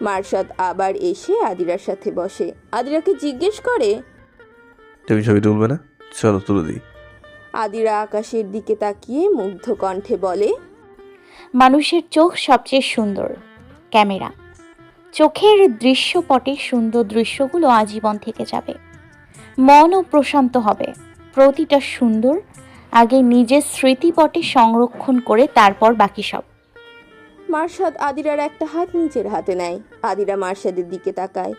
মার্শাদ আবার এসে আদিরার সাথে বসে। আদিরাকে জিজ্ঞেস করে তুমি ছবি তুলবে না? চলো তুলে দিই। আদিরা আকাশের দিকে তাকিয়ে মুগ্ধ কণ্ঠে বলে মানুষের চোখ সবচেয়ে সুন্দর ক্যামেরা। চোখের দৃশ্যপটে সুন্দর দৃশ্যগুলো আজীবন থেকে যাবে। মনও প্রশান্ত হবে। প্রতিটা সুন্দর আগে নিজের স্মৃতিপটে সংরক্ষণ করে তারপর বাকি সব। মার্শাদ আদিরার একটা হাত নিজের হাতে নেয়। আদিরা মার্শাদের দিকে তাকায়।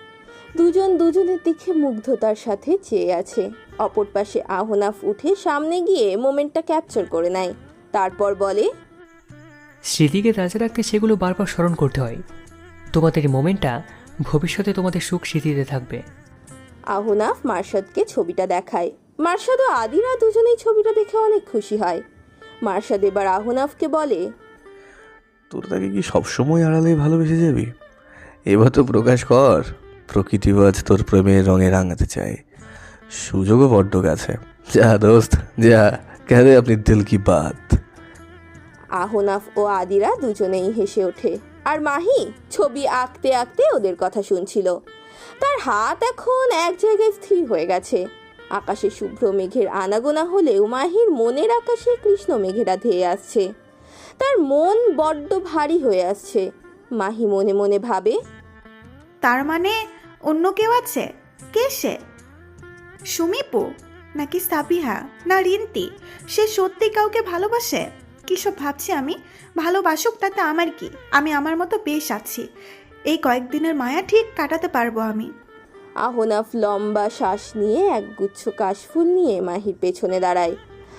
দুজন দুজনের দিকে মুগ্ধতার সাথে চেয়ে আছে। অপর পাশে আহনাফ উঠে সামনে গিয়ে মোমেন্টটা ক্যাপচার করে নেয়। তারপর বলে স্মৃতিকে তাজা রাখতে সেগুলো বারবার স্মরণ করতে হয়। তোমাদের এই মোমেন্টটা ভবিষ্যতে তোমাদের সুখ স্মৃতিতে থাকবে। আহনাফ মার্শাদকে ছবিটা দেখায়। মার্শাদ ও আদিরা দুজনেই ছবিটা দেখে অনেক খুশি হয়। মার্শাদ এবার আহনাফকে বলে তোর তাকে কি সবসময় আড়ালে ভালোবেসে যাবি? এবার তো প্রকাশ কর প্রকৃতিবাজ তোর প্রেমের রঙে রাঙাতে চায়। সুযোগও বড্ড গেছে যা দোস্ত যা কেন আপনি দিল কি বাত? আহনাফ ও আদিরা দুজনেই হেসে ওঠে। আর মাহি ছবি আঁকতে আঁকতে ওদের কথা শুনছিল। তার হাত এখন এক জায়গায় স্থির হয়ে গেছে। আকাশে শুভ্র মেঘের আনাগোনা হলেও মাহির মনের আকাশে কৃষ্ণ মেঘেরা ধেয়ে আসছে। তার মন বড্ড ভারী হয়ে আসছে। মাহি মনে মনে ভাবে, তার মানে অন্য কেউ আছে? কে সে? সুমিপু নাকি সাবিহা না রিন্তি? সে সত্যি কাউকে ভালোবাসে? কিসব ভাবছি আমি? ভালোবাসুক তাতে আমার কি? আমি আমার মতো বেশ আছি। এই কয়েকদিনের মায়া ঠিক কাটাতে পারব আমি। আহনাফ লম্বা শ্বাস নিয়ে একগুচ্ছ কাশফুল নিয়ে মাহির পেছনে দাঁড়ায়।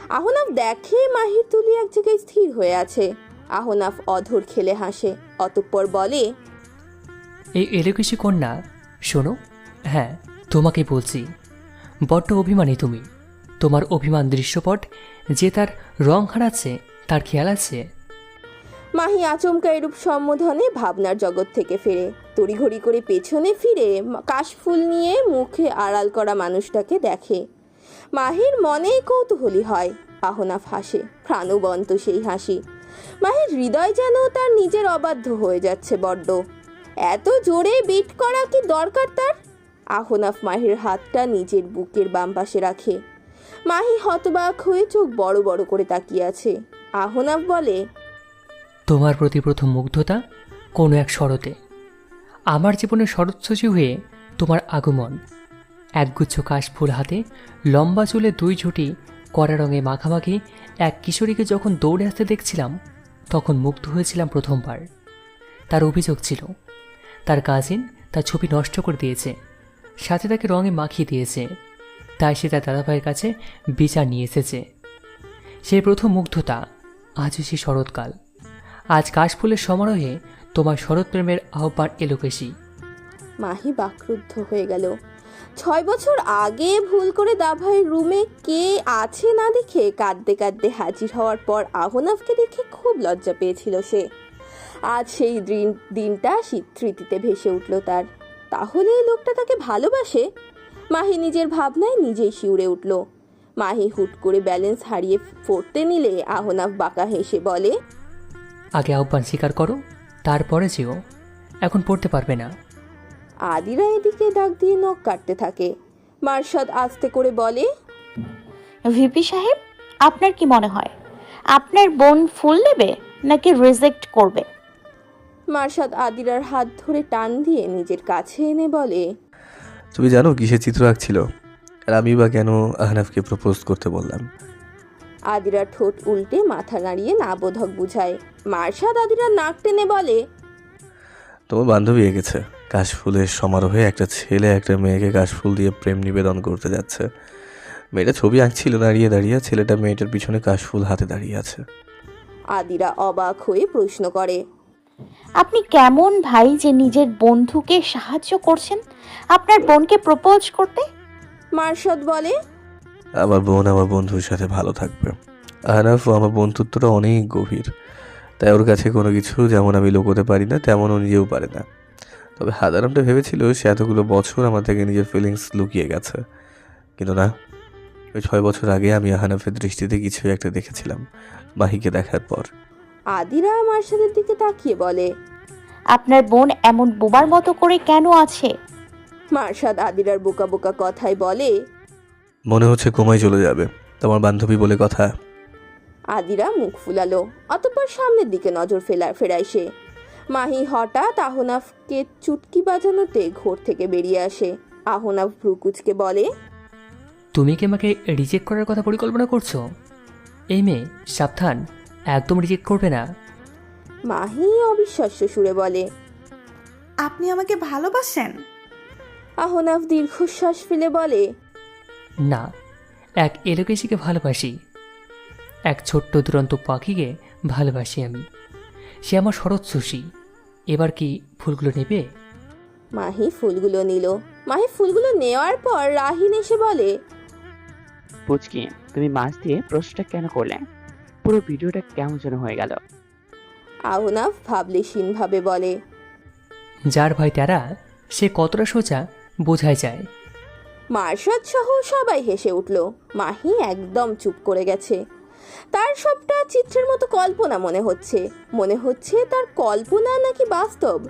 আহনাফ দেখে মাহির তুলি এক জায়গায় স্থির হয়ে আছে। আহনাফ অধর খেলে হাসে অতঃপর বলে এই এলোকেশি কন্যা? শোনো হ্যাঁ তোমাকে বলছি বড্ড অভিমানী তুমি। তোমার অভিমান দৃশ্যপট যে তার রং হারাচ্ছে তার খেয়াল আছে? মাহি আচমকা এরূপ সম্বোধনে ভাবনার জগৎ থেকে ফেরে। তড়িঘড়ি করে পেছনে ফিরে কাশফুল নিয়ে মুখে আড়াল করা মানুষটাকে দেখে। মাহির মনে কৌতূহলী হয়। আহনাফ হাসে প্রাণবন্ত সেই হাসি। মাহির হৃদয় যেন তার নিজের অবাধ্য হয়ে যাচ্ছে বড্ড। এত জোরে বিট করা কি দরকার তার? আহনাফ মাহির হাতটা নিজের বুকের বাম পাশে রাখে। মাহি হতবাক হয়ে চোখ বড় বড় করে তাকিয়ে আছে। আহনাফ বলে, তোমার প্রতি প্রথম মুগ্ধতা কোনো এক শরতে। আমার জীবনের শরৎসচি হয়ে তোমার আগমন। একগুচ্ছ কাশফুল হাতে, লম্বা চুলে দুই ঝুঁটি কড়া রঙে মাখামাখি, এক কিশোরীকে যখন দৌড়ে আসতে দেখছিলাম, তখন মুগ্ধ হয়েছিলাম প্রথমবার। তার অভিযোগ ছিল, তার কাজিন তার ছবি নষ্ট করে দিয়েছে, সাথে তাকে রঙে মাখিয়ে দিয়েছে, তাই সে তার দাদাভাইয়ের কাছে বিচার নিয়ে এসেছে। সেই প্রথম মুগ্ধতা, আজও সে শরৎকাল। আজ কাশফুলের সমারোহে তোমার শরৎ প্রেমের আহ্বান এলোকেশি মাহি বাকরুদ্ধ হয়ে গেল। ছয় বছর আগে ভুল করে দাভাইয়ের রুমে কে আছে না দেখে কাঁদতে কাঁদতে হাজির হওয়ার পর আহনাফকে দেখে খুব লজ্জা পেয়েছিল সে। আজ সেই দিন দিনটা স্মৃতিতে ভেসে উঠল তার। তাহলে এই লোকটা তাকে ভালোবাসে? মাহি নিজের ভাবনায় নিজেই শিউরে উঠল। মাহি হুট করে ব্যালেন্স হারিয়ে পড়তে নিলে আহনাফ বাঁকা হেসে বলে আগে আহ্বান স্বীকার করো তারপরে যেও এখন পড়তে পারবে না। আদিরা এদিকে ডাক দিয়ে নখ কাটতে থাকে। মার্শাদ আস্তে করে বলে ভিপি সাহেব আপনার কি মনে হয় আপনার বোন ফুল নেবে নাকি রিজেক্ট করবে? মার্শাদ আদিরার হাত ধরে টান দিয়ে নিজের কাছে এনে বলে তুমি জানো কিসের চিত্র আঁকছিল? আর আমি বা কেন আহনাফকে প্রপোজ করতে বললাম? আদিরা ঠোঁট উল্টে মাথা নাড়িয়ে না বোধক বুঝায় মার্শাদ আদিরা নাক টেনে বলে। তোমার বান্ধবী এঁকেছে কাশফুলের সমারোহে একটা ছেলে একটা মেয়েকে কাশফুল দিয়ে প্রেম নিবেদন করতে যাচ্ছে। মেয়েটা ছবি আঁকছিল দাঁড়িয়ে দাঁড়িয়ে ছেলেটা মেয়েটার পিছনে কাশফুল হাতে দাঁড়িয়ে আছে। আদিরা অবাক হয়ে প্রশ্ন করে আপনি কেমন ভাই যে নিজের বন্ধুকে সাহায্য করছেন? আপনার বোনকে প্রপোজ করতে? মার্শাদ বলে আমার বোন আমার বন্ধুর সাথে ভালো থাকবে। আহনাফ ও আমার বন্ধুত্বটা অনেক গভীর। তাই ওর কাছে কোনো কিছু যেমন আমি লুকোতে পারি না তেমন ও নিজেও পারে না। তবে হাদারামটা ভেবেছিল সে এতগুলো বছর আমার থেকে নিজের ফিলিংস লুকিয়ে গেছে। কিন্তু না, ওই ছয় বছর আগে আমি আহনাফের দৃষ্টিতে কিছু একটা দেখেছিলাম, মাহিকে দেখার পর। আদিরা মার্শাদের দিকে তাকিয়ে বলে, আপনার বোন এমন বোবার মতো করে কেন আছে? মার্শাদ আদিরার বোকা বোকা কথায় বলে মনে হচ্ছে কোমায় চলে যাবে। তোমার বান্ধবী বলে কথা। আদিরা মুখ ফুলালো অতঃপর সামনের দিকে নজর ফেলা ফেরায় সে। মাহি হঠাৎ আহনাফকে চুটকি বাজানোতে ঘোর থেকে বেরিয়ে আসে। আহনাফ ভ্রুকুচকে বলে তুমি কি আমাকে রিজেক্ট করার কথা পরিকল্পনা করছ? এই মেয়ে সাবধান একদম রিজেক্ট করবে না। মাহি অবিশ্বাস্য সুরে বলে আপনি আমাকে ভালোবাসেন? আহনাফ দীর্ঘশ্বাস ফেলে বলে না এক এলোকেশিকে ভালোবাসি। এক ছোট্ট দুরন্ত পাখিকে ভালোবাসি আমি। সে আমার শরৎ সুশী এবার কি ফুলগুলো নেবে? মাহি ফুলগুলো নিল। মাহি ফুলগুলো নেওয়ার পর রাহিন এসে বলে পুচকি তুমি মাছ দিয়ে প্রশ্নটা কেন করলে? পুরো ভিডিওটা কেমন যেন হয়ে গেল। আহনাফ ভাবলেশীন ভাবে বলে যার ভাই তারা সে কতটা সোজা বোঝাই যায়। মার্শাদ সহ সবাই হেসে উঠল। মাহি একদম চুপ করে গেছে। তার সবটা চিত্রের মতো কল্পনা মনে হচ্ছে। মনে হচ্ছে তার কল্পনা নাকি বাস্তব?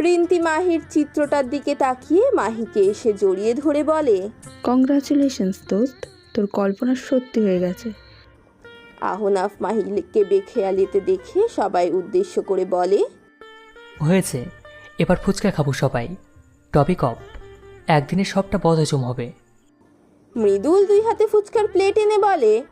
রিন্তি মাহির চিত্রটার দিকে তাকিয়ে মাহিকে এসে জড়িয়ে ধরে বলে কংগ্রাচুলেশনস দোস্ত তোর কল্পনা সত্যি হয়ে গেছে। আহনাফ মাহিকে বেখেয়ালিতে দেখে সবাই উদ্দেশ্য করে বলে হয়েছে। এবার ফুচকা খাব সবাই। টপিক অফ একদিনে সবটা বদহজম হবে। মৃদুল দুই হাতে ফুচকার প্লেট এনে বলে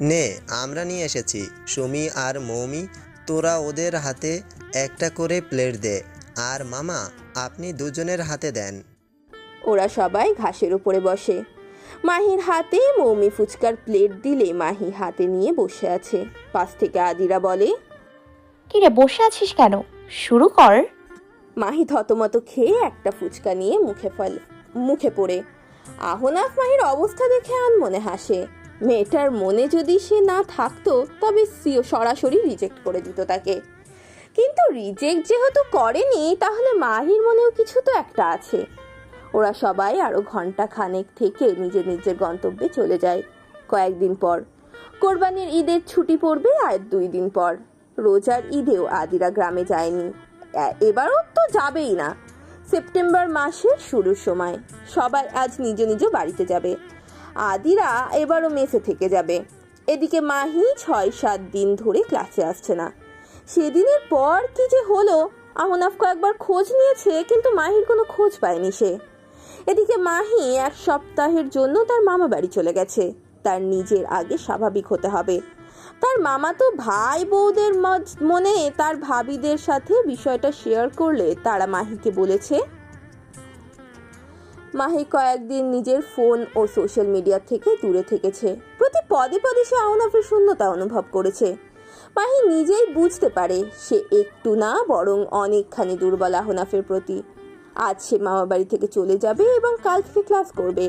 নে আমরা নিয়ে এসেছি। সুমি আর মৌমি তোরা ওদের হাতে একটা করে প্লেট দে। আর মামা আপনি দুজনের হাতে দেন। ওরা সবাই ঘাসের উপরে বসে। মাহির হাতে মৌমি ফুচকার প্লেট দিলে মাহি হাতে নিয়ে বসে আছে। পাশ থেকে আদিরা বলে কিরে বসে আছিস কেন? শুরু কর। মাহি থতমত খেয়ে একটা ফুচকা নিয়ে মুখে ফেল মুখে পড়ে। আহনাফ মাহির অবস্থা দেখে আন মনে হাসে। মেয়েটার মনে যদি সে না থাকতো, তবে সরাসরি রিজেক্ট করে দিত তাকে। কিন্তু রিজেক্ট যেহেতু করেনি, তাহলে মাহির মনেও কিছু তো একটা আছে। ওরা সবাই আরও ঘণ্টা খানেক থেকে নিজের নিজের গন্তব্যে চলে যায়। কয়েকদিন পর। কোরবানির ঈদের ছুটি পড়বে আর দুই দিন পর। রোজার ঈদেও আদিরা গ্রামে যায়নি। এবারও তো যাবেই না। সেপ্টেম্বর মাসের শুরুর সময়। সবাই আজ নিজ নিজ বাড়িতে যাবে। আদিরা এবারও মেসে থেকে যাবে। এদিকে মাহি ছয়, সাত দিন ধরে ক্লাসে আসছে না। সেদিনের পর কি যে হলো, আহনাফ কয়েকবার খোঁজ নিয়েছে, কিন্তু মাহির কোনো খোঁজ পায়নি সে। এদিকে মাহি এক সপ্তাহের জন্য তার মামা বাড়ি চলে গেছে। তার নিজের আগে স্বাভাবিক হতে হবে। তার মামা তো ভাই বউদের মনে তার ভাবিদের সাথে বিষয়টা শেয়ার করলে, তারা মাহিকে বলেছে। মাহি কয়েকদিন নিজের ফোন ও সোশ্যাল মিডিয়া থেকে দূরে থেকেছে। প্রতি পদে পদে সে আহনাফের শূন্যতা অনুভব করেছে। মাহি নিজেই বুঝতে পারে, সে একটু না বরং অনেকখানি দুর্বল আহনাফের প্রতি। আজ সে মামা বাড়ি থেকে চলে যাবে এবং কাল থেকে ক্লাস করবে।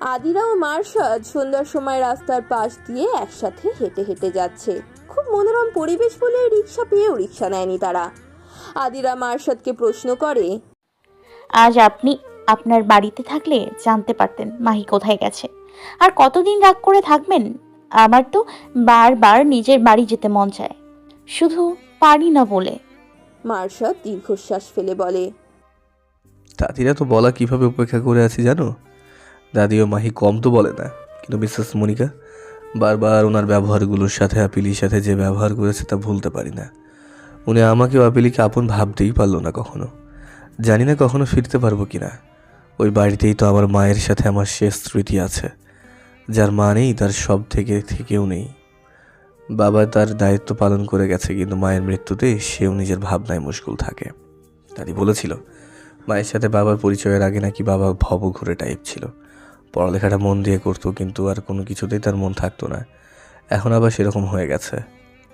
আদিরা ও মার্শাদ সন্ধ্যার সময় রাস্তার পাশ দিয়ে একসাথে হেঁটে হেঁটে যাচ্ছে। খুব মনোরম পরিবেশ বলে রিক্সা পেয়েও রিক্সা নেয়নি তারা। আদিরা মার্শাদকে প্রশ্ন করে আজ আপনি আপনার বাড়িতে থাকলে জানতে পারতেন মাহি কোথায় গেছে। আর কতদিন রাগ করে থাকবেন? আমার তো বারবার নিজের বাড়ি যেতে মন চায়। শুধু পারি না বলে। মার্শাদ দীর্ঘশ্বাস ফেলে বলে দাদিরা তো বলা কীভাবে উপেক্ষা করে আছি জানো? দাদি ও মাহি কম তো বলে না। কিন্তু মিসেস মনিকা, বারবার ওনার ব্যবহারগুলোর সাথে, আপিলির সাথে যে ব্যবহার করেছে তা ভুলতে পারি না। উনি আমাকে ও আপিলিকে আপন ভাবতেই পারল না কখনো। জানি না কখনো ফিরতে পারব কি না। ওই বাড়িতেই তো আমার মায়ের সাথে আমার শেষ স্মৃতি আছে। যার মা নেই, তার সব থেকে থেকেও নেই। বাবা তার দায়িত্ব পালন করে গেছে, কিন্তু মায়ের মৃত্যুতে সেও নিজের ভাবনায় মুশকুল থাকে। দাদি বলেছিল, মায়ের সাথে বাবার পরিচয়ের আগে নাকি বাবা ভব ঘুরে টাইপ ছিল। পড়ালেখাটা মন দিয়ে করতো, কিন্তু আর কোনো কিছুতেই তার মন থাকতো না। এখন আবার সেরকম হয়ে গেছে।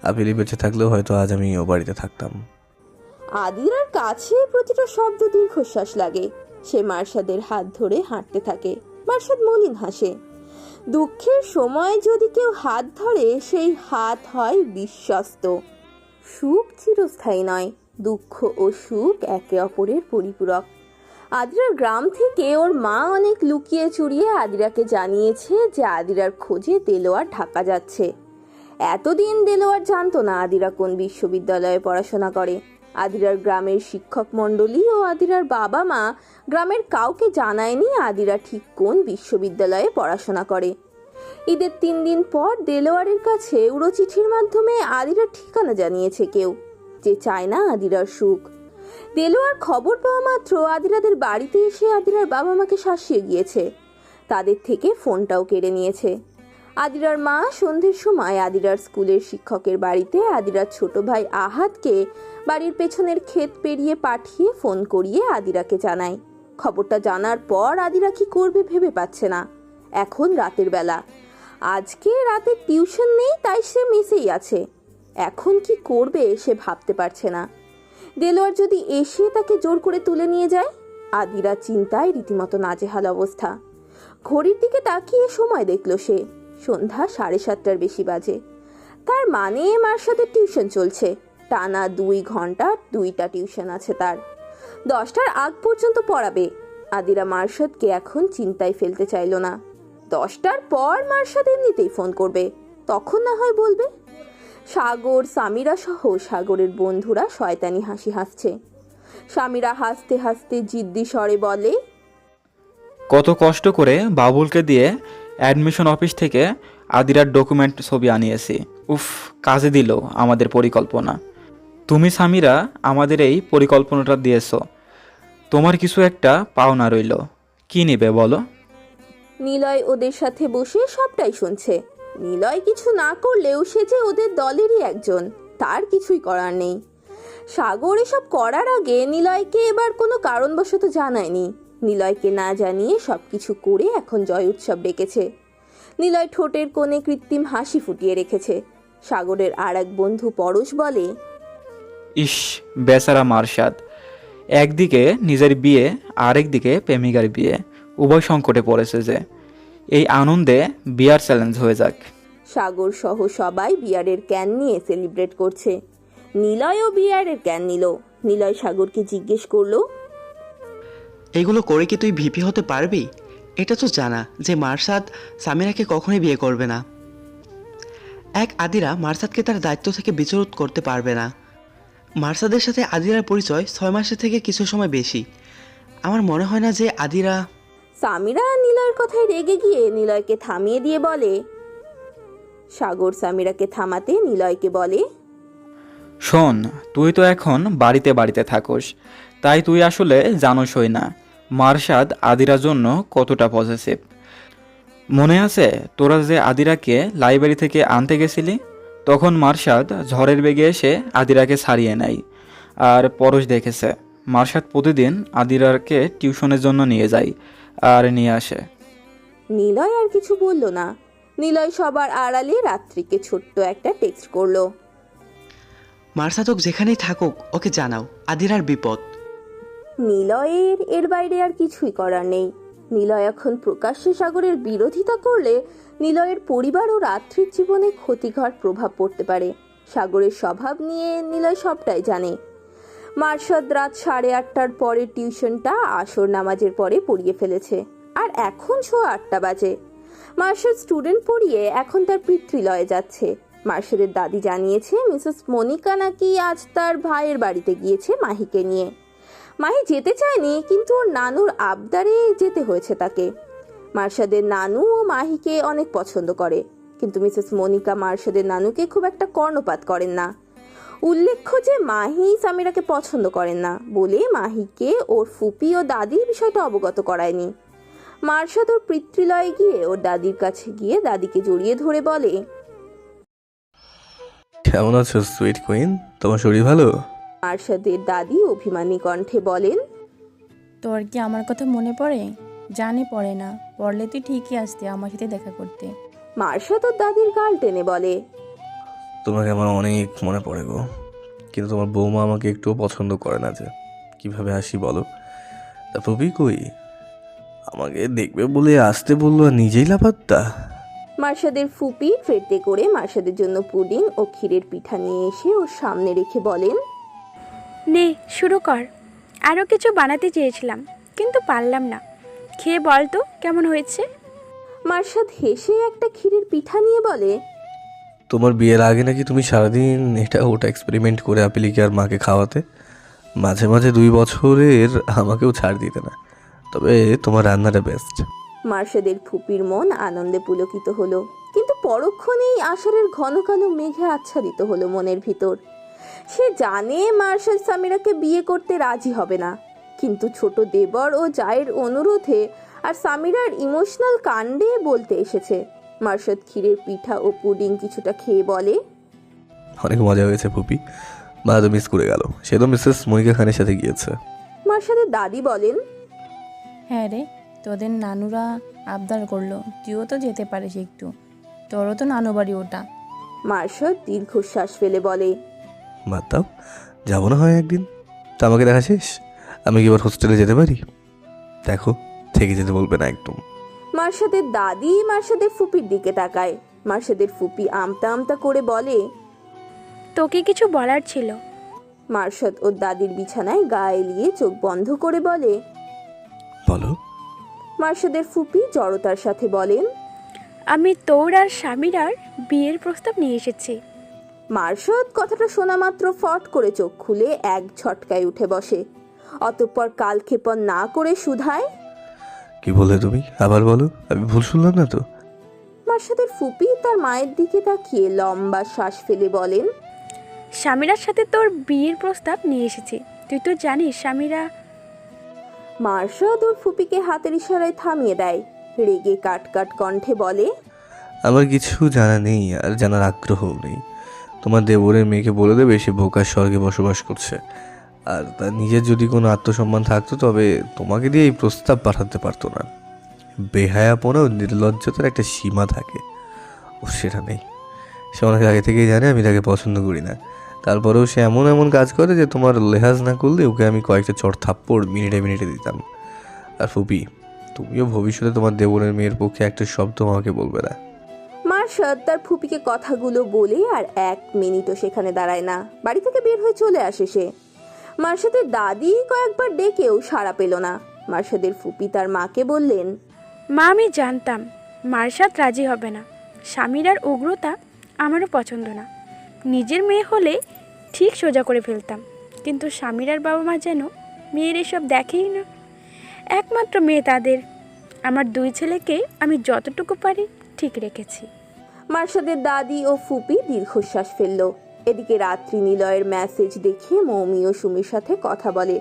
আপিলি বেঁচে থাকলেও হয়তো আজ আমি ও বাড়িতে থাকতাম। আদিরার কাছে প্রতিটা শব্দ দীর্ঘশ্বাস লাগে। সে মার্শাদের হাত ধরে হাঁটতে থাকে। মার্শাদ মলিন হাসে। দুঃখের সময় যদি কেউ হাত ধরে, সেই হাত হয় বিশ্বস্ত। সুখ চিরস্থায়ী নয়। দুঃখ ও সুখ একে অপরের পরিপূরক। আদিরার গ্রাম থেকে ওর মা অনেক লুকিয়ে চুরিয়ে আদিরাকে জানিয়েছে যে আদিরার খোঁজে দেলোয়ার ঢাকা যাচ্ছে। এতদিন দেলোয়ার জানতো না আদিরা কোন বিশ্ববিদ্যালয়ে পড়াশোনা করে। আদিরার গ্রামের শিক্ষক মণ্ডলী ও আদিরার বাবা মা গ্রামের কাউকে জানায়নি আদিরা ঠিক কোন বিশ্ববিদ্যালয়ে পড়াশোনা করে। ঈদের তিন দিন পর দেলোয়ারের কাছে উড়ো চিঠির মাধ্যমে আদিরার ঠিকানা জানিয়েছে কেউ, যে চায় না আদিরার সুখ। দেলোয়ার খবর পাওয়া মাত্র আদিরাদের বাড়িতে এসে আদিরার বাবা মাকে শাসিয়ে গিয়েছে। তাদের থেকে ফোনটাও কেড়ে নিয়েছে। আদিরার মা সন্ধ্যের সময় আদিরার স্কুলের শিক্ষকের বাড়িতে আদিরার ছোট ভাই আহাতকে বাড়ির পেছনের ক্ষেত পেরিয়ে পাঠিয়ে ফোন করিয়ে আদিরাকে জানায়। খবরটা জানার পর আদিরা কি করবে ভেবে পাচ্ছে না। এখন রাতের বেলা। আজকে রাতে টিউশন নেই, তাই সে মেসেই আছে। এখন কি করবে সে ভাবতে পারছে না। দেলোয়ার যদি এসে তাকে জোর করে তুলে নিয়ে যায়, আদিরা চিন্তায় রীতিমতো নাজেহাল অবস্থা। ঘড়ির দিকে তাকিয়ে সময় দেখল সে। সন্ধ্যা সাড়ে সাতটার বেশি বাজে। তার মানে মার সাথে টিউশন চলছে। টানা দুই ঘণ্টা দুইটা টিউশন আছে তার। দশটার আগ পর্যন্ত পড়াবে। আদিরা মার্শাদকে এখন চিন্তায় ফেলতে চাইলো না। দশটার পর মার্শাদ এমনিতেই ফোন করবে। তখন না হয় বলবে সাগর সামিরা সহ সাগরের বন্ধুরা শয়তানি হাসি হাসছে। স্বামীরা হাসতে হাসতে জিদ্দি স্বরে বলে কত কষ্ট করে বাবুলকে দিয়ে অ্যাডমিশন অফিস থেকে আদিরার ডকুমেন্ট ছবি আনিয়েছি। উফ কাজে দিল আমাদের পরিকল্পনা। তুমি সামিরা আমাদের এই পরিকল্পনাটা দিয়েছ। তোমার কিছু একটা পাওনা রইল। কি নেবে বলো? নিলয় ওদের সাথে বসে সবটাই শুনছে। নিলয় কিছু না করলেও সে যে ওদের দলেরই একজন, তার কিছুই করার নেই। সাগর এসব করার আগে নিলয়কে এবার কোনো কারণবশত জানায়নি। নিলয়কে না জানিয়ে সব কিছু করে এখন জয় উৎসব ডেকেছে। নিলয় ঠোঁটের কোণে কৃত্রিম হাসি ফুটিয়ে রেখেছে। সাগরের আর এক বন্ধু পরশ বলে, ইস, বেচারা মারশাদ একদিকে নিজের বিয়ে, আরেকদিকে প্রেমিকার বিয়ে। উভয় সংকটে পড়েছে যে। এই আনন্দে বিয়ার চ্যালেঞ্জ হয়ে যাক। সাগর সহ সবাই বিয়ারের ক্যান নিয়ে সেলিব্রেট করছে। নিলয়ও বিয়ারের ক্যান নিল। নিলয় সাগরকে জিজ্ঞেস করল এগুলো করে কি তুই ভিপি হতে পারবি? এটা তো জানা যে মারসাদ সামিরাকে কখনোই বিয়ে করবে না। এক আদিরা মারসাদকে তার দায়িত্ব থেকে বিচরুত করতে পারবে না। মারসাদের সাথে আদিরার পরিচয় ছয় মাসের থেকে কিছু সময় বেশি। আমার মনে হয় না যে আদিরা সামিরা নিলয়ের কথায় রেগে গিয়ে নিলয়কে থামিয়ে দিয়ে বলে, সাগর সামিরাকে থামাতে নিলয়কে বলে, শোন, তুই তো এখন বাড়িতে বাড়িতে থাকোস, তাই তুই আসলে জানোসই না, মারশাদ আদিরার জন্য কতটা পজিটিভ মনে আছে তোরা যে আদিরাকে লাইব্রেরি থেকে আনতে গেছিলি? তখন মারশাদ ঝড়ের বেগে এসে আদিরাকে ছাড়িয়ে নেয়, আর পরশ দেখেছে, মারশাদ প্রতিদিন আদিরাকে টিউশনের জন্য নিয়ে যায় আর নিয়ে আসে। নিলয় আর কিছু বলল না। নিলয় সবার আড়ালে রাত্রিকে ছোট্ট একটা টেক্সট করল। মারসাদক যেখানেই থাকুক ওকে জানাও আদিরার বিপদ। নিলয়ের এর বাইরে আর কিছুই করার নেই। নিলয় এখন প্রকাশ্যে সাগরের বিরোধিতা করলে নিলয়ের পরিবার ও রাত্রির জীবনে ক্ষতিকর প্রভাব পড়তে পারে। সাগরের স্বভাব নিয়ে নিলয় সবটাই জানে। মার্শাদ রাত সাড়ে আটটার পরে টিউশনটা আসর নামাজের পরে পড়িয়ে ফেলেছে। আর এখন সোয়া আটটা বাজে। মার্শাদ স্টুডেন্ট পড়িয়ে এখন তার পিতৃলয়ে যাচ্ছে। মার্শাদের দাদি জানিয়েছে, মিসেস মনিকা নাকি আজ তার ভাইয়ের বাড়িতে গিয়েছে মাহিকে নিয়ে। মাহি যেতে চায়নি, কিন্তু ওর নানুর আবদারে যেতে হয়েছে তাকে। মার্শাদের নানু ও মাহিকে অনেক পছন্দ করে। কিন্তু মিসেস মনিকা মার্শাদের নানুকে খুব একটা কর্ণপাত করেন না। উল্লেখ্য যে মাহি সামিরাকে পছন্দ করেন না বলে মাহিকে ওর ফুপি ও দাদির বিষয়টা অবগত করায়নি। মার্শাদ ওর পিতৃলয়ে গিয়ে ওর দাদির কাছে গিয়ে দাদিকে জড়িয়ে ধরে বলে কেমন আছো সুইট কুইন? তোমার শরীর ভালো? মার্শাদের দাদি অভিমানী কণ্ঠে বলেন তোর কি আমার কথা মনে পড়ে? জানি পড়ে না। পড়লে তুই ঠিকই আসতে আমার সাথে দেখা করতে। মার্শাদ ওর দাদির গাল টেনে বলে তোমাকে আমার অনেক মনে পড়ে গো। কিন্তু তোমার বৌমা আমাকে একটুও পছন্দ করে না যে। কীভাবে আসি বলো? তা পুপি কই? আমাকে দেখবে বলে আসতে বলল আর নিজেই লাপাত্তা। মার্শাদের ফুপি ট্রেতে করে মার্শাদের জন্য পুডিং ও ক্ষীরের পিঠা নিয়ে এসে ওর সামনে রেখে বলেন নে শুরু কর। আরও কিছু বানাতে চেয়েছিলাম কিন্তু পারলাম না। খেয়ে বল তো কেমন হয়েছে? মার্শাদ হেসে একটা ক্ষীরের পিঠা নিয়ে বলে তোমার বিয়ের আগে নাকি তুমি সারাদিন এটা ওটা এক্সপেরিমেন্ট করে আপিলিকে আর মাকে খাওয়াতে? মাঝে মাঝে দুই বছরের আমাকেও ছাড় দিতে না। তবে তোমার রান্নাটা বেস্ট মার্শাদের ফুপির মন আনন্দে পুলকিত হলো, কিন্তু পরক্ষণেই আষাঢ়ের ঘন কালো মেঘে আচ্ছাদিত হলো মনের ভিতর। সে জানে মার্শাল সামিরাকে বিয়ে করতে রাজি হবে না, কিন্তু ছোট দেবর ও জায়ের অনুরোধে আর সামিরার ইমোশনাল কাণ্ডে বলতে এসেছে। মার্শাদ ক্ষীরের পিঠা ও পুডিং কিছুটা খেয়ে বলে অনেক মজা হয়েছে ফুপি। মা তো মিস করে গেল। সে তো মিসেস মনিকা খানের সাথে গিয়েছে। মার্শাদের দাদি বলেন হ্যাঁ রে তোদের নানুরা আবদার করল। তুইও তো যেতে পারিস একটু। তোরও তো নানু বাড়ি ওটা। মার্শাদ দীর্ঘশ্বাস ফেলে বলে বাদ দাও যাব না হয় একদিন। তো আমাকে দেখা শেষ আমি কি এবার হোস্টেলে যেতে পারি? দেখো থেকে যেতে বলবে না একদম। মার্শাদের দাদি মার্শাদের ফুপির দিকে তাকায়। মার্শাদের ফুপি আমতা আমতা করে বলে তোকে কিছু বলার ছিল? মার্শাদ ওর দাদির বিছানায় গা এলিয়ে চোখ বন্ধ করে বলে বলো। মার্শাদের ফুপি জড়তার সাথে বলেন আমি তোর আর স্বামীরার বিয়ের প্রস্তাব নিয়ে এসেছি। মার্শাদ কথাটা শোনা মাত্র ফট করে চোখ খুলে এক ঝটকায় উঠে বসে। অতঃপর কালক্ষেপণ না করে সুধায় কি বলে তুমি? আবার বলো। আমি ভুল শুনলাম না তো। মার্শাদের ফুপি তার মায়ের দিকে তাকিয়ে লম্বা শ্বাস ফেলে বলেন স্বামীরার সাথে তোর বিয়ের প্রস্তাব নিয়ে এসেছি। তুই তো জানিস স্বামীরা মার্শাদ ওর ফুপিকে হাতের ইশারায় থামিয়ে দেয়। রেগে কাট কাট কণ্ঠে বলে আমার কিছু জানা নেই আর জানার আগ্রহও নেই। তোমার দেবরের মেয়েকে বলে দেবে সে বোকার স্বর্গে বসবাস করছে। আর তার নিজের যদি কোনো আত্মসম্মান থাকতো, তবে তোমাকে দিয়ে এই প্রস্তাব পাঠাতে পারতো না। বেহায়াপনা ও নির্লজ্জতার একটা সীমা থাকে। ও, সেটা নেই। সে অনেক আগে থেকেই জানে, আমি তাকে পছন্দ করি না। তারপরেও সে এমন এমন কাজ করে যে তোমার লেহাজ না করলে ওকে আমি কয়েকটা চট থাপ্পড় মিনিটে মিনিটে দিতাম। আর ফুপি, তুমিও ভবিষ্যতে তোমার দেবরের মেয়ের পক্ষে একটা শব্দ আমাকে বলবে না। মার্শাদ তার ফুপিকে কথাগুলো বলে আর এক মিনিটও সেখানে দাঁড়ায় না। বাড়ি থেকে বের হয়ে চলে আসে সে। মার্শাদের দাদি কয়েকবার ডেকেও সাড়া পেল না। মার্শাদের ফুপি তার মাকে বললেন মা আমি জানতাম মার্শাদ রাজি হবে না। স্বামীরার উগ্রতা আমারও পছন্দ না। নিজের মেয়ে হলে ঠিক সোজা করে ফেলতাম কিন্তু স্বামীরার বাবা মা যেন মেয়ের এসব দেখেই না। একমাত্র মেয়ে তাদের। আমার দুই ছেলেকে আমি যতটুকু পারি ঠিক রেখেছি। মার্শাদের দাদি ও ফুপি দীর্ঘশ্বাস ফেলল। এদিকে রাত্রি নিলয়ের মেসেজ দেখে মৌমি ও সুমির সাথে কথা বলে।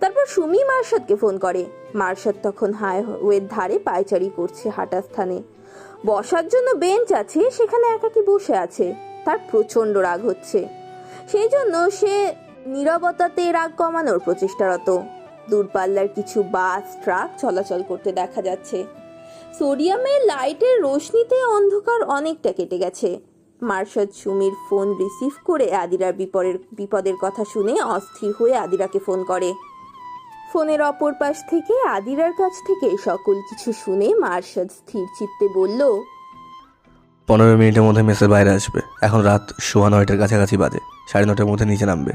তারপর সুমি মার্শাদকে ফোন করে। মার্শাদ তখন হাইওয়ের ধারে পায়চারি করছে হাঁটা স্থানে বসার জন্য বেঞ্চ আছে, সেখানে একাকি বসে আছে। তার প্রচণ্ড রাগ হচ্ছে। সেই জন্য সে নীরবতাতে রাগ কমানোর প্রচেষ্টারত। দূরপাল্লার কিছু বাস, ট্রাক চলাচল করতে দেখা যাচ্ছে। সোডিয়ামের লাইটের রোশনিতে অন্ধকার অনেকটা কেটে গেছে। মার্শাদ সুমির ফোন রিসিভ করে আদিরার বিপদের বিপদের কথা শুনে অস্থির হয়ে আদিরাকে ফোন করে। ফোনের অপর পাশ থেকে আদিরার কাছ থেকে সকল কিছু শুনে মার্শাদ স্থির চিত্তে বলল পনেরো মিনিটের মধ্যে মেসের বাইরে আসবে। এখন রাত সোয়া নয়টার কাছাকাছি বাজে। সাড়ে নটার মধ্যে নিচে নামবে।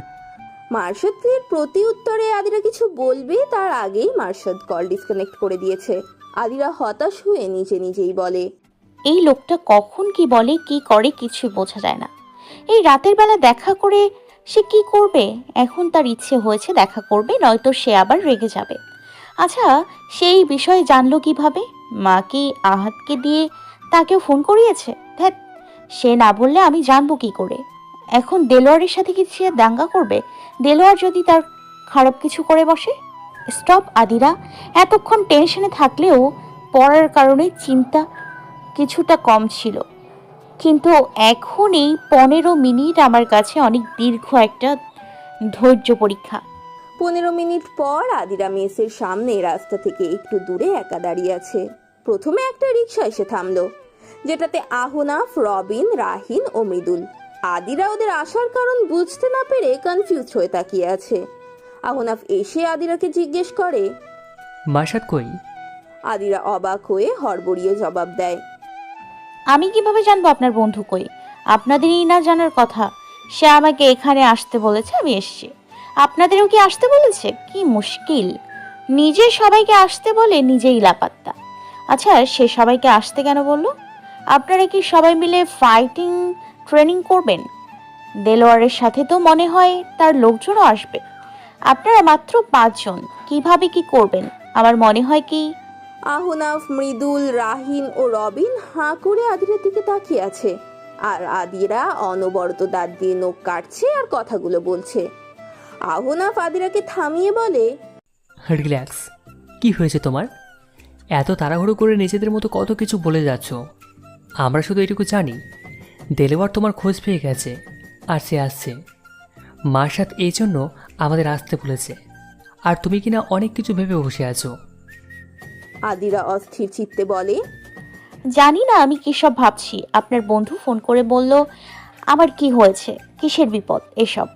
মার্শাদের প্রতি উত্তরে আদিরা কিছু বলবে তার আগেই মার্শাদ কল ডিসকানেক্ট করে দিয়েছে। আদিরা হতাশ হয়ে নিজে নিজেই বলে এই লোকটা কখন কি বলে, কি করে কিছু বোঝা যায় না। এই রাতের বেলা দেখা করে সে কি করবে? এখন তার ইচ্ছে হয়েছে দেখা করবে, নয়তো সে আবার রেগে যাবে। আচ্ছা সেই বিষয়ে জানলো কীভাবে? মা কি আহাতকে দিয়ে তাকেও ফোন করিয়েছে? ধ্যাত সে না বললে আমি জানব কি করে? এখন দেলোয়ারের সাথে কি সে দাঙ্গা করবে? দেলোয়ার যদি তার খারাপ কিছু করে বসে? স্টপ, আদিরা। এতক্ষণ টেনশনে থাকলেও পড়ার কারণে চিন্তা কিছুটা কম ছিল। কিন্তু এখন এই পনেরো মিনিট আমার কাছে অনেক দীর্ঘ একটা ধৈর্য পরীক্ষা। পনেরো মিনিট পর আদিরা মেসের সামনে রাস্তা থেকে একটু দূরে একা দাঁড়িয়ে আছে। প্রথমে একটা রিক্সা এসে থামলো যেটাতে আহনাফ রবিন রাহিন ও মৃদুল। আদিরা ওদের আসার কারণ বুঝতে না পেরে কনফিউজ হয়ে তাকিয়ে আছে। আহনাফ এসে আদিরাকে জিজ্ঞেস করে মাসাদ কই? আদিরা অবাক হয়ে হড়বড়িয়ে জবাব দেয় আমি কীভাবে জানব আপনার বন্ধু কই? আপনাদেরই না জানার কথা। সে আমাকে এখানে আসতে বলেছে, আমি এসছি। আপনাদেরও কি আসতে বলেছে? কি মুশকিল। নিজে সবাইকে আসতে বলে নিজেই লাপাত্তা। আচ্ছা সে সবাইকে আসতে কেন বলল? আপনারা কি সবাই মিলে ফাইটিং ট্রেনিং করবেন? দেলোয়ারের সাথে তো মনে হয় তার লোকজনও আসবে। আপনারা মাত্র পাঁচজন। কীভাবে কি করবেন? আমার মনে হয় কি আহনাফ, মৃদুল রাহিন ও রবিন হাঁ করে আদিরার দিকে তাকিয়ে আছে। আর আদিরা অনবরত দাঁত দিয়ে নখ কাটছে আর কথাগুলো বলছে। আহনাফ আদিরাকে থামিয়ে বলে, রিল্যাক্স। কি হয়েছে তোমার? এত তাড়াহুড়ো করে নিজেদের মতো কত কিছু বলে যাচ্ছ? আমরা শুধু এটুকু জানি, দেলেওয়ার তোমার খোঁজ পেয়ে গেছে আর সে আসছে। মার সাথ এই জন্য আমাদের আসতে বলেছে। আর তুমি কিনা অনেক কিছু ভেবে বসে আছো? আদিরা অস্থির চিত্তে বলে জানি না আমি কী সব ভাবছি। আপনার বন্ধু ফোন করে বলল আমার কি হয়েছে? কিসের বিপদ? এসব।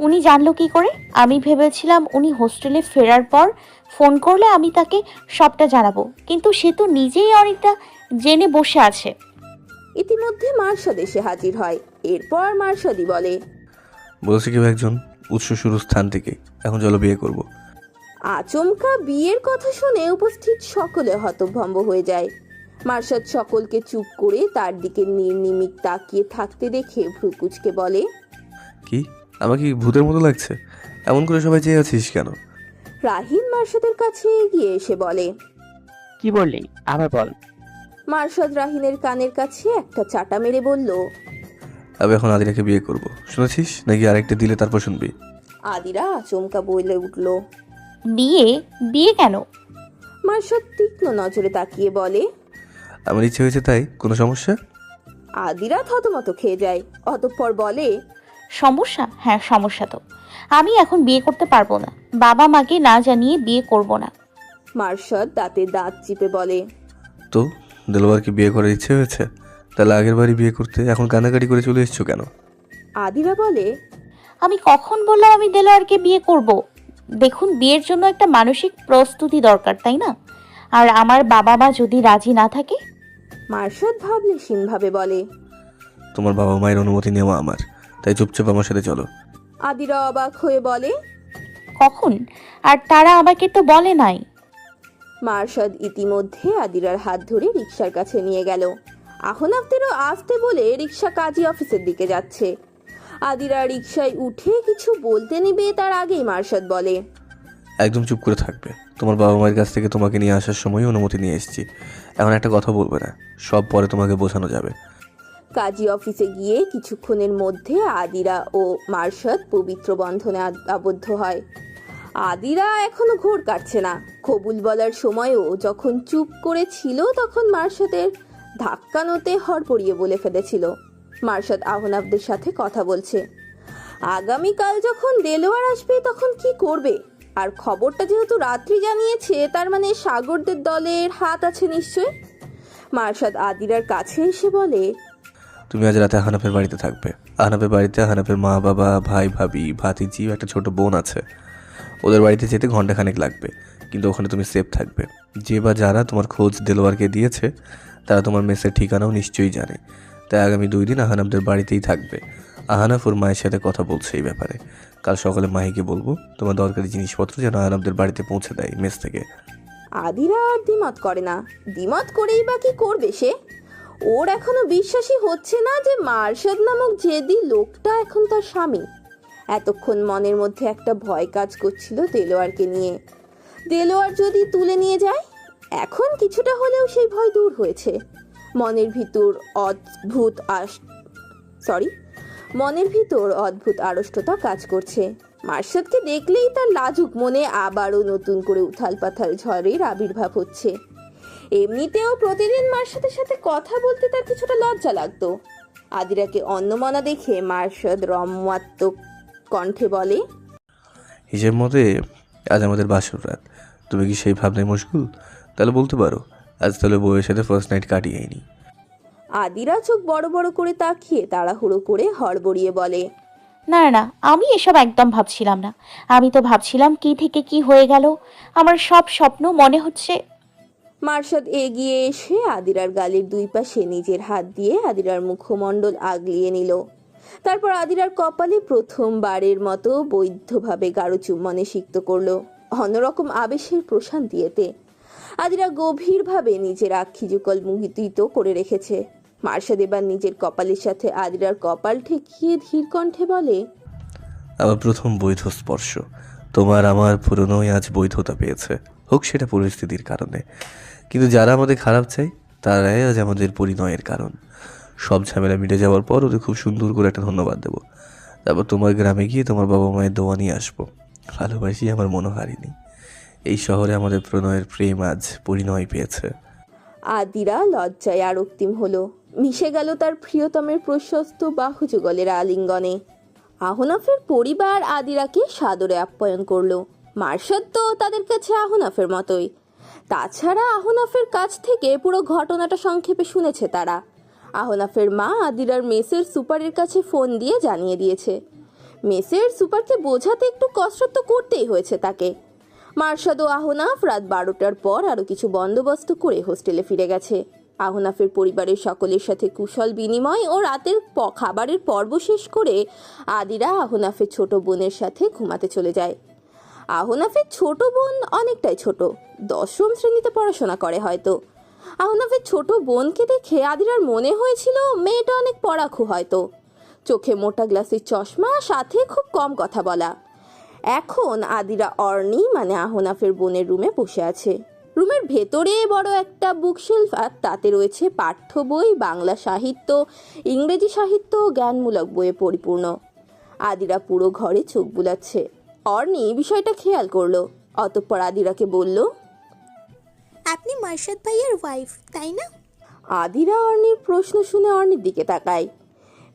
উনি জানলো কি করে? আমি ভেবেছিলাম উনি হোস্টেলে ফেরার পর ফোন করলে আমি তাকে সবটা জানাব। কিন্তু সে তো নিজেই অনেকটা জেনে বসে আছে। ইতিমধ্যে মার্শাদ এসে হাজির হয়। এরপর মার্শাদি বলে বলছে কেউ একজন উৎস শুরু স্থান থেকে। এখন চলো বিয়ে করব। আচমকা বিয়ের কথা শুনে উপস্থিত সকলে হতভম্ব হয়ে যায়। মার্শাদ সকলকে চুপ করে তার দিকে নির্নিমিক তাকিয়ে থাকতে দেখে ভ্রুকুচকে বলে কি? আমাকে কি ভূতের মতো লাগছে? এমন করে সবাই চেয়ে আছিস কেন? রাহিন মার্শাদের কাছে এগিয়ে এসে বলে কি বললি? আবার বল। মার্শাদ রাহিনের কানের কাছে একটা চাটা মেরে বলল আমি এখন আদিরাকে বিয়ে করব। শুনেছিস? নাকি আরেকটা দিলে তারপর শুনবি? আদিরা আচমকা বলে উঠল বিয়ে বিয়ে কেন? মার্শাদ তীক্ষ্ণ নজরে তাকিয়ে বলে আমার ইচ্ছে হয়েছে তাই কোনো সমস্যা? আদিরা থতমত খেয়ে যায়। অতঃপর বলে সমস্যা? হ্যাঁ সমস্যা তো। আমি এখন বিয়ে করতে পারব না। বাবা মাকে না জানিয়ে বিয়ে করব না। মার্শাদ দাঁতে দাঁত চিপে বলে তো দেলোয়ারকে বিয়ে করার ইচ্ছে হয়েছে? তাহলে আগের বাড়ি বিয়ে করতে এখন কান্নাকাটি করে চলে এসছো কেন? আদিরা বলে আমি কখন বললাম আমি দেলোয়ারকে বিয়ে করব? দেখুন বিয়ের জন্য একটা মানসিক প্রস্তুতি দরকার তাই না? আর আমার বাবা মা যদি রাজি না থাকে? মার্শাদ ভাবলেশীনভাবে বলে তোমার বাবা মায়ের অনুমতি নেওয়া আমার তাই চুপচাপ আমার সাথে চলো। আদিরা অবাক হয়ে বলে কখন? আর তারা আমাকে তো বলে নাই। মার্শাদ ইতিমধ্যে আদিরার হাত ধরে রিক্সার কাছে নিয়ে গেল। আহনাফদেরও আসতে বলে রিক্সা কাজী অফিসের দিকে যাচ্ছে। আদিরা রিক্সায় উঠে কিছু বলতে নিবে তার আগেই মার্শাদ বলে। একদম চুপ করে থাকবে। তোমার বাবা মায়ের কাছ থেকে তোমাকে নিয়ে আসার সময় অনুমতি নিয়ে এসেছি। এখন একটা কথা বলবে না সব পরে তোমাকে বোঝানো যাবে। কাজী অফিসে গিয়ে কিছুক্ষণের মধ্যে আদিরা ও মার্শাদ পবিত্র বন্ধনে আবদ্ধ হয়। আদিরা এখনও ঘোর কাটছে না। কবুল বলার সময়ও যখন চুপ করে ছিল তখন মার্শাদের ধাক্কানোতে হড়পড়িয়ে বলে ফেলেছিল। মার্শাদ আহনাবদের সাথে কথা বলছে। আগামীকাল যখন দেলোয়ার আসবে, তখন কি করবে? আর খবরটা যেহেতু রাত্রি জানিয়েছে, তার মানে সাগরদের দলের হাত আছে নিশ্চয়? মার্শাদ আদিরার কাছে এসে বলে, তুমি আজ রাতে আহনাফের বাড়িতে থাকবে। আহনাফের বাড়িতে আহনাফের মা, বাবা, ভাই, ভাবি, ভাতিজি একটা ছোট বোন আছে। ওদের বাড়িতে যেতে ঘন্টাখানেক লাগবে, কিন্তু ওখানে তুমি সেফ থাকবে। যে বা যারা তোমার খোঁজ দেলোয়ারকে দিয়েছে, তারা তোমার মেসের ঠিকানাও নিশ্চয়ই জানে। তাই আগামী দুই দিন আহনাফদের বাড়িতেই থাকবে। আহনাফ ওর মায়ের সাথে কথা বলছে এই ব্যাপারে। কাল সকালে মাহিকে বলব, তোমার দরকারি জিনিসপত্র যেন আহনাফদের বাড়িতে পৌঁছে দেয় মেস থেকে। আদিরা আর দ্বিমত করে না। দ্বিমত করেই বা কি করবে সে? ওর এখনও বিশ্বাসই হচ্ছে না যে মার্শাদ নামক জেদি লোকটা এখন তার স্বামী। এতক্ষণ মনের মধ্যে একটা ভয় কাজ করছিল দেলোয়ারকে নিয়ে। দেলোয়ার যদি তুলে নিয়ে যায়, এখন কিছুটা হলেও সেই ভয় দূর হয়েছে। মনের ভিতর অদ্ভুত আস সরি মনের ভিতর অদ্ভুত আড়ষ্টতা কাজ করছে। মার্শাদকে দেখলেই তার লাজুক মনে আবারও নতুন করে উথাল পাথাল ঝড়ের আবির্ভাব হচ্ছে। এমনিতেও প্রতিদিন মার্শাদের সাথে কথা বলতে তার কিছুটা লজ্জা লাগতো। আদিরাকে অন্নমনা দেখে মার্শাদ রম্যাত্মক কণ্ঠে বলে, হিসেব মতে, আজ আমাদের বাসর রাত। তুমি কি সেই ভাবনায় মশগুল? তাহলে বলতে পারো আজ তাহলে বউয়ের সাথে ফার্স্ট নাইট কাটিয়ে নি আদিরা চোখ বড় বড় করে তাকিয়ে তাড়াহুড়ো করে হড়বড়িয়ে বলে না না না আমি এসব একদম ভাবছিলাম না। আমি তো ভাবছিলাম কি থেকে কি হয়ে গেল। আমার সব স্বপ্ন মনে হচ্ছে। মার্শাদ এগিয়ে এসে আদিরার গালের দুই পাশে নিজের হাত দিয়ে আদিরার মুখমণ্ডল আগলিয়ে নিল। তারপর আদিরার কপালে প্রথমবারের মতো বৈধভাবে গাঢ় চুম্বনে সিক্ত করল। অন্যরকম আবেশের প্রশান্তি এতে আদিরা গভীরভাবে নিজের আক্ষি যুগল মুহিত করে রেখেছে। মার্শাদ এবার নিজের কপালের সাথে আদিরার কপাল ঠেকিয়ে ধীর কণ্ঠে বলে, আমার প্রথম বৈধ স্পর্শ। তোমার আমার পুরনোই আজ বৈধতা পেয়েছে। হোক সেটা পরিস্থিতির কারণে। কিন্তু যারা আমাদের খারাপ চাই তারাই আজ আমাদের পরিণয়ের কারণ। সব ঝামেলা মিটে যাওয়ার পর ওদের খুব সুন্দর করে একটা ধন্যবাদ দেবো। তারপর তোমার গ্রামে গিয়ে তোমার বাবা মায়ের দোয়া নিয়ে আসব। ভালোবাসি আমার মনে হারিনি এই শহরে আমাদের প্রণয়ের প্রেম আজ পরিণয় পেয়েছে। আদিরা লজ্জায় আর অক্তিম হলো। মিশে গেল তার প্রিয়তমের প্রশস্ত বাহু যুগলের আলিঙ্গনে। আহনাফের পরিবার আদিরাকে সাদরে আপ্যায়ন করল। মার্শাদ তো তাদের কাছে আহনাফের মতোই। তাছাড়া আহনাফের কাছ থেকে পুরো ঘটনাটা সংক্ষেপে শুনেছে তারা। আহনাফের মা আদিরার মেসের সুপারের কাছে ফোন দিয়ে জানিয়ে দিয়েছে। মেসের সুপারকে বোঝাতে একটু কসরত তো করতেই হয়েছে তাকে। মার্শাদ ও আহনাফ রাত বারোটার পর আরও কিছু বন্দোবস্ত করে হোস্টেলে ফিরে গেছে। আহনাফের পরিবারের সকলের সাথে কুশল বিনিময় ও রাতের খাবারের পর্ব শেষ করে আদিরা আহনাফের ছোট বোনের সাথে ঘুমাতে চলে যায়। আহনাফের ছোট বোন অনেকটাই ছোট, দশম শ্রেণীতে পড়াশোনা করে হয়তো। আহনাফের ছোট বোনকে দেখে আদিরার মনে হয়েছিল মেয়েটা অনেক পড়াখু হয়তো। চোখে মোটা গ্লাসের চশমা, সাথে খুব কম কথা বলা। এখন আদিরা অর্নি মানে আহনাফের বোনের রুমে বসে আছে। রুমের ভেতরে বড় একটা বুকশেলফ আর তাতে রয়েছে পাঠ্য বই বাংলা সাহিত্য ইংরেজি সাহিত্য জ্ঞানমূলক বইয়ে পরিপূর্ণ। আদিরা পুরো ঘরে চোখ বুলাচ্ছে। অর্নি বিষয়টা খেয়াল করল। অতঃপর আদিরাকে বলল আপনি মার্শাদ ভাইয়ের ওয়াইফ তাই না? আদিরা অর্নির প্রশ্ন শুনে অর্নির দিকে তাকায়।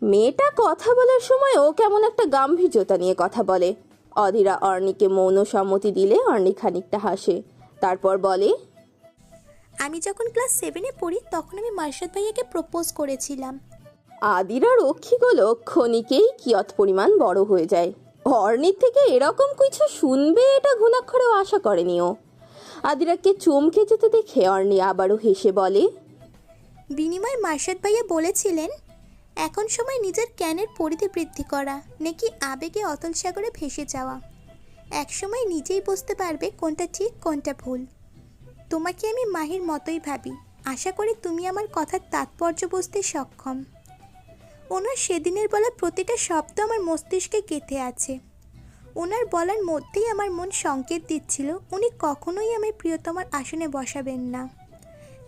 মেয়েটা কথা বলার সময় ও কেমন একটা গাম্ভীর্যতা নিয়ে কথা বলে। অদিরা অর্নিকে মৌন সম্মতি দিলে অর্নি খানিকটা হাসে। তারপর বলে আমি যখন ক্লাস সেভেনে পড়ি তখন আমি মার্শাদ ভাইয়াকে প্রপোজ করেছিলাম। আদিরা রক্ষীগুলো ক্ষণিকেই কিয়ত পরিমাণ বড় হয়ে যায়। অর্নির থেকে এরকম কিছু শুনবে এটা ঘুণাক্ষরেও আশা করেনি ও আদিরাকে চমকে যেতে দেখে অর্নি আবারও হেসে বলে বিনিময় মার্শাদ ভাইয়া বলেছিলেন এখন সময় নিজের জ্ঞানের পরিধি বৃদ্ধি করা, নাকি আবেগে অতল সাগরে ভেসে যাওয়া। একসময় নিজেই বুঝতে পারবে কোনটা ঠিক, কোনটা ভুল। তোমাকে আমি মাহির মতোই ভাবি। আশা করি তুমি আমার কথার তাৎপর্য বুঝতে সক্ষম। ওনার সেদিনের বলা প্রতিটা শব্দ আমার মস্তিষ্কে গেঁথে আছে। ওনার বলার মধ্যেই আমার মন সংকেত দিচ্ছিল, উনি কখনোই আমার প্রিয়তমার আসনে বসাবেন না।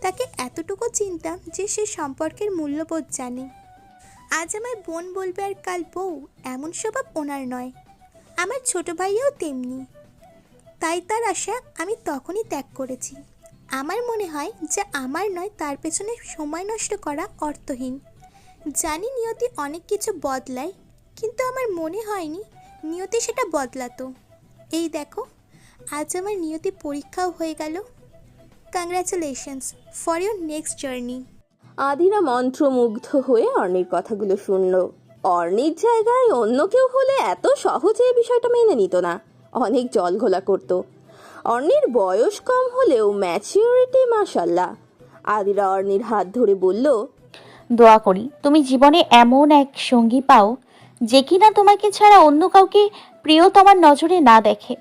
তাকে এতটুকু চিন্তাম যে সে সম্পর্কের মূল্যবোধ জানে। আজ আমার বোন বলবে আর কাল বউ, এমন স্বভাব ওনার নয়। আমার ছোট ভাইয়াও তেমনি। তাই তার আশা আমি তখনই ত্যাগ করেছি। আমার মনে হয় যে আমার নয়, তার পেছনে সময় নষ্ট করা অর্থহীন। জানি নিয়তি অনেক কিছু বদলায়, কিন্তু আমার মনে হয়নি নিয়তি সেটা বদলাতো। এই দেখো, আজ আমার নিয়তি পরীক্ষাও হয়ে গেল। Congratulations for your next journey আদিরা মন্ত্রমুগ্ধ হয়ে অর্নির কথাগুলো শুনল। অর্নির জায়গায় অন্য কেউ হলে এত সহজে এই বিষয়টা মেনে নিত না। অনেক জল ঘোলা করতো। অর্নির বয়স কম হলেও ম্যাচিউরিটি মাসাল্লাহ আদিরা অর্নির হাত ধরে বলল, দোয়া করি, তুমি জীবনে এমন এক সঙ্গী পাও যে কিনা তোমাকে ছাড়া অন্য কাউকে প্রিয় তোমার নজরে না দেখে।